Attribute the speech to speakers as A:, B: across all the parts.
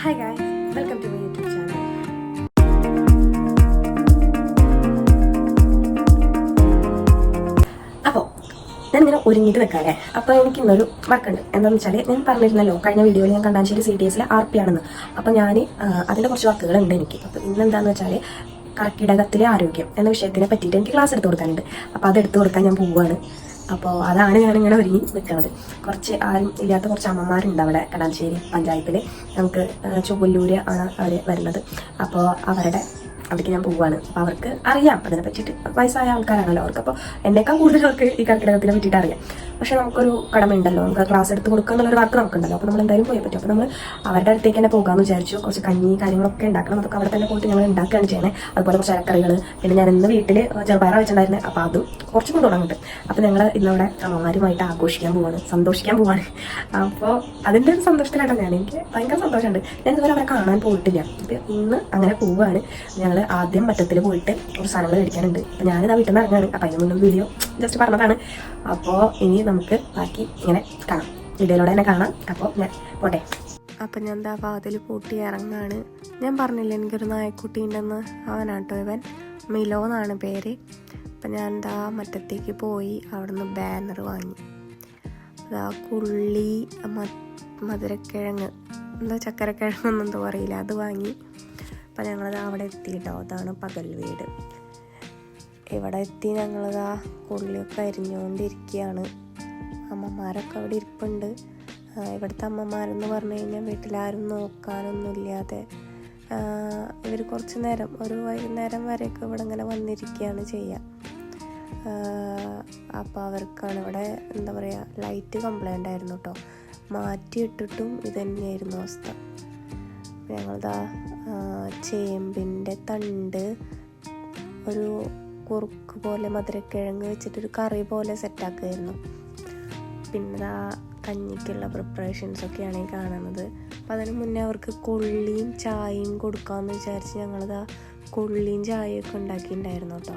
A: Hi guys welcome to my YouTube channel അപ്പോൾ ഞാനിങ്ങനെ ഒരുങ്ങിട്ട് നിൽക്കാല്ലേ അപ്പോൾ എനിക്ക് ഇന്നൊരു വർക്കുണ്ട്. എന്താണെന്ന് വെച്ചാൽ ഞാൻ പറഞ്ഞിരുന്നല്ലോ കഴിഞ്ഞ വീഡിയോയിൽ ഞാൻ കണ്ടാശ്ശേരി സി ടി എസിലെ ആർ പി ആണെന്ന്. അപ്പോൾ ഞാൻ അതിന്റെ കുറച്ച് വർക്കുകൾ ഉണ്ട് എനിക്ക്. അപ്പോൾ ഇന്ന് എന്താണെന്ന് വെച്ചാൽ കർക്കിടകത്തിലെ ആരോഗ്യം എന്ന വിഷയത്തിനെ പറ്റിയിട്ട് എനിക്ക് ക്ലാസ് എടുത്ത് കൊടുക്കാനുണ്ട്. അപ്പോൾ അത് എടുത്തു കൊടുക്കാൻ ഞാൻ പോവുകയാണ് അപ്പോൾ അതാണ് ഞാനിങ്ങനെ ഒരുങ്ങി നിൽക്കുന്നത് കുറച്ച് ആരും ഇല്ലാത്ത കുറച്ച് അമ്മമാരുണ്ട് അവിടെ കടാശ്ശേരി പഞ്ചായത്തിൽ നമുക്ക് ചുവല്ലൂര് ആണ് അവർ വരുന്നത്. അപ്പോൾ അവരുടെ അവിടേക്ക് ഞാൻ പോവുകയാണ് അപ്പോൾ അവർക്ക് അറിയാം. അതിനെ പറ്റിയിട്ട് വയസ്സായ ആൾക്കാരാണല്ലോ അവർക്ക്. അപ്പോൾ എന്നേക്കാൾ കൂടുതൽ അവർക്ക് ഈ കർക്കിടകത്തിനെ പറ്റിയിട്ട് അറിയാം. പക്ഷെ നമുക്കൊരു കടമ ഉണ്ടല്ലോ നമുക്ക് ക്ലാസ് എടുത്ത് കൊടുക്കുക എന്നുള്ളൊരു വർക്ക് നമുക്കുണ്ടല്ലോ. അപ്പോൾ നമ്മൾ എന്തായാലും പോയി പറ്റും. അപ്പോൾ നമ്മൾ അവരുടെ അടുത്തേക്ക് തന്നെ പോകാമെന്ന് വിചാരിച്ചു. കുറച്ച് കഞ്ഞി കാര്യങ്ങളൊക്കെ ഉണ്ടാക്കണം. അതൊക്കെ അവിടെ തന്നെ പോയിട്ട് ഞങ്ങൾ ഉണ്ടാക്കുകയാണ് ചെയ്യുന്നത്. അതുപോലെ കുറച്ച് ഇലക്കറികൾ പിന്നെ ഞാൻ ഇന്ന് വീട്ടിൽ ചെറുപയറ വെച്ചിട്ടുണ്ടായിരുന്നത് അപ്പോൾ അതും കുറച്ച് കൊണ്ടുപോകുന്നുണ്ട് അപ്പോൾ ഞങ്ങൾ ഇതിലൂടെ അമ്മമാരുമായിട്ട് ആഘോഷിക്കാൻ പോവാണ്. സന്തോഷിക്കാൻ പോവാണ്. അപ്പോൾ അതിന്റെ ഒരു സന്തോഷത്തിലാണ് ഞാൻ. എനിക്ക് ഭയങ്കര സന്തോഷമുണ്ട്. ഞാൻ ഇതുവരെ അവരെ കാണാൻ പോയിട്ടില്ല. അപ്പോൾ ഇന്ന് അങ്ങനെ പോവുകയാണ് ഞങ്ങൾ ആദ്യം മറ്റത്തിൽ പോയിട്ട് ഒരു സാധനങ്ങൾ മേടിക്കാനുണ്ട്. അപ്പോൾ ഞാനിതാ വീട്ടിൽ നിന്ന് ഇറങ്ങാണ്. അപ്പോൾ അതിന് വീഡിയോ ജസ്റ്റ് പറഞ്ഞതാണ്. അപ്പോൾ ഇനി നമുക്ക് ബാക്കി ഇങ്ങനെ കാണാം. വീഡിയോയിലൂടെ തന്നെ കാണാം. അപ്പോൾ ഞാൻ പോട്ടെ. അപ്പം ഞാൻ എന്താ വാതിൽ പൂട്ടി ഇറങ്ങാണ്. ഞാൻ പറഞ്ഞില്ല എനിക്കൊരു നായക്കുട്ടി ഉണ്ടെന്ന് അവനാട്ടോ ഇവൻ. മിലോ എന്നാണ് പേര്. അപ്പം ഞാൻ എന്താ മറ്റത്തേക്ക് പോയി അവിടുന്ന് ബാനർ വാങ്ങി. അതാ കുള്ളി മധുരക്കിഴങ്ങ് എന്താ ചക്കരക്കിഴങ്ങൊന്നും എന്തോ അറിയില്ല അത് വാങ്ങി. അപ്പം ഞങ്ങളത് അവിടെ എത്തി കേട്ടോ അതാണ് പകൽ വീട്. ഇവിടെ എത്തി ഞങ്ങളതാ കുള്ളിയൊക്കെ അരിഞ്ഞുകൊണ്ടിരിക്കുകയാണ് അമ്മമാരൊക്കെ അവിടെ ഇരിപ്പുണ്ട്. ആ, ഇവിടുത്തെ അമ്മമാരെന്ന് പറഞ്ഞു കഴിഞ്ഞാൽ വീട്ടിലാരും നോക്കാനൊന്നുമില്ലാതെ ഇവർ കുറച്ച് നേരം ഒരു വൈകുന്നേരം വരെയൊക്കെ ഇവിടെ ഇങ്ങനെ വന്നിരിക്കുകയാണ് ചെയ്യുക. അപ്പോൾ അവർക്കാണ് ഇവിടെ എന്താ പറയുക ലൈറ്റ് കംപ്ലൈന്റ് ആയിരുന്നു കേട്ടോ. മാറ്റിയിട്ടിട്ടും ഇത് തന്നെയായിരുന്നു അവസ്ഥ. ഞങ്ങളിതാ ചേമ്പിന്റെ തണ്ട് ഒരു കുറുക്ക് പോലെ മധുരക്കിഴങ്ങ് വെച്ചിട്ടൊരു കറി പോലെ സെറ്റാക്കുമായിരുന്നു പിന്നെ കഞ്ഞിക്കുള്ള പ്രിപ്പറേഷൻസ് ഒക്കെയാണ് ഈ കാണുന്നത്. അപ്പം അതിന് മുന്നേ അവർക്ക് കൊള്ളിയും ചായയും കൊടുക്കാമെന്ന് വിചാരിച്ച് ഞങ്ങളിതാ കൊള്ളിയും ചായയൊക്കെ ഉണ്ടാക്കിയിട്ടുണ്ടായിരുന്നു കേട്ടോ.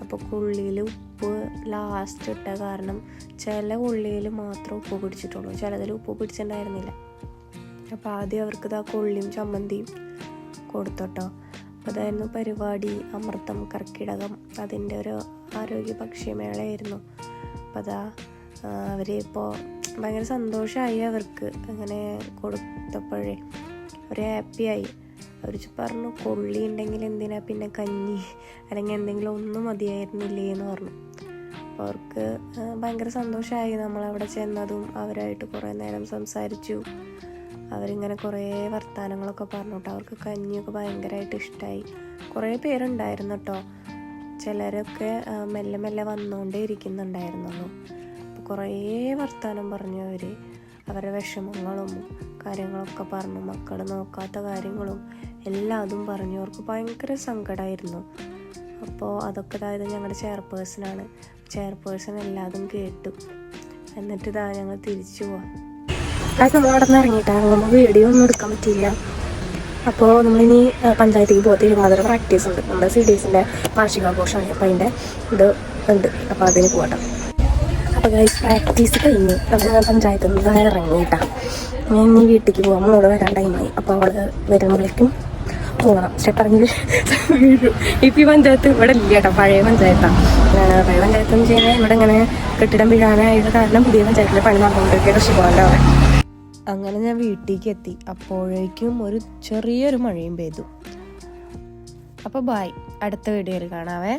A: അപ്പോൾ കൊള്ളിയിൽ ഉപ്പ് ലാസ്റ്റ് ഇട്ട കാരണം ചില കൊള്ളിയിൽ മാത്രം ഉപ്പ് പിടിച്ചിട്ടുള്ളൂ. ചിലതിൽ ഉപ്പ് പിടിച്ചിട്ടുണ്ടായിരുന്നില്ല. അപ്പോൾ ആദ്യം അവർക്ക് ഇതാ കൊള്ളിയും ചമ്മന്തിയും കൊടുത്തോട്ടോ. അപ്പോൾ അതായിരുന്നു പരിപാടി. അമൃതം കർക്കിടകം അതിന്റെ ഒരു ആരോഗ്യ ഭക്ഷ്യമേളയായിരുന്നു അപ്പോൾ അതാ അവർ ഇപ്പോൾ ഭയങ്കര സന്തോഷമായി അവർക്ക്. അങ്ങനെ കൊടുത്തപ്പോഴേ അവർ ഹാപ്പിയായി. അവർ പറഞ്ഞു കൊള്ളി ഉണ്ടെങ്കിൽ എന്തിനാ പിന്നെ കഞ്ഞി? അല്ലെങ്കിൽ എന്തെങ്കിലും ഒന്നും മതിയായിരുന്നില്ലേ എന്ന് പറഞ്ഞു. അപ്പോൾ അവർക്ക് ഭയങ്കര സന്തോഷമായി നമ്മളവിടെ ചെന്നതും അവരായിട്ട് കുറേ നേരം സംസാരിച്ചു. അവരിങ്ങനെ കുറേ വർത്തമാനങ്ങളൊക്കെ പറഞ്ഞു കേട്ടോ. അവർക്ക് കഞ്ഞിയൊക്കെ ഭയങ്കരമായിട്ട് ഇഷ്ടമായി കുറേ പേരുണ്ടായിരുന്നു കേട്ടോ. ചിലരൊക്കെ മെല്ലെ മെല്ലെ വന്നുകൊണ്ടേ ഇരിക്കുന്നുണ്ടായിരുന്നുള്ളൂ കുറേ വർത്തമാനം പറഞ്ഞു അവർ അവരുടെ വിഷമങ്ങളും കാര്യങ്ങളൊക്കെ പറഞ്ഞു. മക്കൾ നോക്കാത്ത കാര്യങ്ങളും എല്ലാം അതും പറഞ്ഞു. അവർക്ക് ഭയങ്കര സങ്കടമായിരുന്നു അപ്പോൾ അതൊക്കെ അതായത് ഞങ്ങളുടെ ചെയർപേഴ്സണാണ് ചെയർപേഴ്സൺ എല്ലാതും കേട്ടു. എന്നിട്ട് ഇതാ ഞങ്ങൾ തിരിച്ചു പോവാം. അവിടെ നിന്ന് ഇറങ്ങിയിട്ടാണ് നമ്മൾ വീഡിയോ ഒന്നും എടുക്കാൻ പറ്റിയില്ല. അപ്പോൾ നമ്മളിനി പഞ്ചായത്തേക്ക് പോയി തിരുവാതിര പ്രാക്ടീസ് ഉണ്ട്. നമ്മുടെ സി ഡി എസിന്റെ വാർഷികാഘോഷമാണ്. അപ്പോൾ അതിന്റെ ഇത് ഉണ്ട്. അപ്പോൾ അതിന് പോകട്ടെ അപ്പോൾ ഗൈസ് പ്രാക്ടീസ് കഴിഞ്ഞു നമ്മൾ പഞ്ചായത്തിൽ നിന്ന് ഇറങ്ങിയിട്ടാണ് ഞാൻ ഇനി വീട്ടിലേക്ക് പോകാം മോൾ വരാൻ ടൈമായി അപ്പോൾ അവൾ വരുമ്പോഴേക്കും പോകണം സ്റ്റെപ്പ് ഇറങ്ങി വീഴും ഇപ്പം ഈ പഞ്ചായത്ത് ഇവിടെ ഇല്ല കേട്ടോ. പഴയ പഞ്ചായത്താണ് പഴയ പഞ്ചായത്ത് എന്ന് വെച്ച് കഴിഞ്ഞാൽ ഇവിടെ ഇങ്ങനെ കെട്ടിടം വീഴാനായത് കാരണം പുതിയ പഞ്ചായത്തിലെ പണി നടന്നുകൊണ്ടിരിക്കുക കൃഷിഭവന്റെ അവിടെ. അങ്ങനെ ഞാൻ വീട്ടിലേക്ക് എത്തി. അപ്പോഴേക്കും ഒരു ചെറിയൊരു മഴയും പെയ്തു. അപ്പോൾ ബായ് അടുത്ത വീഡിയോയിൽ കാണാവേ.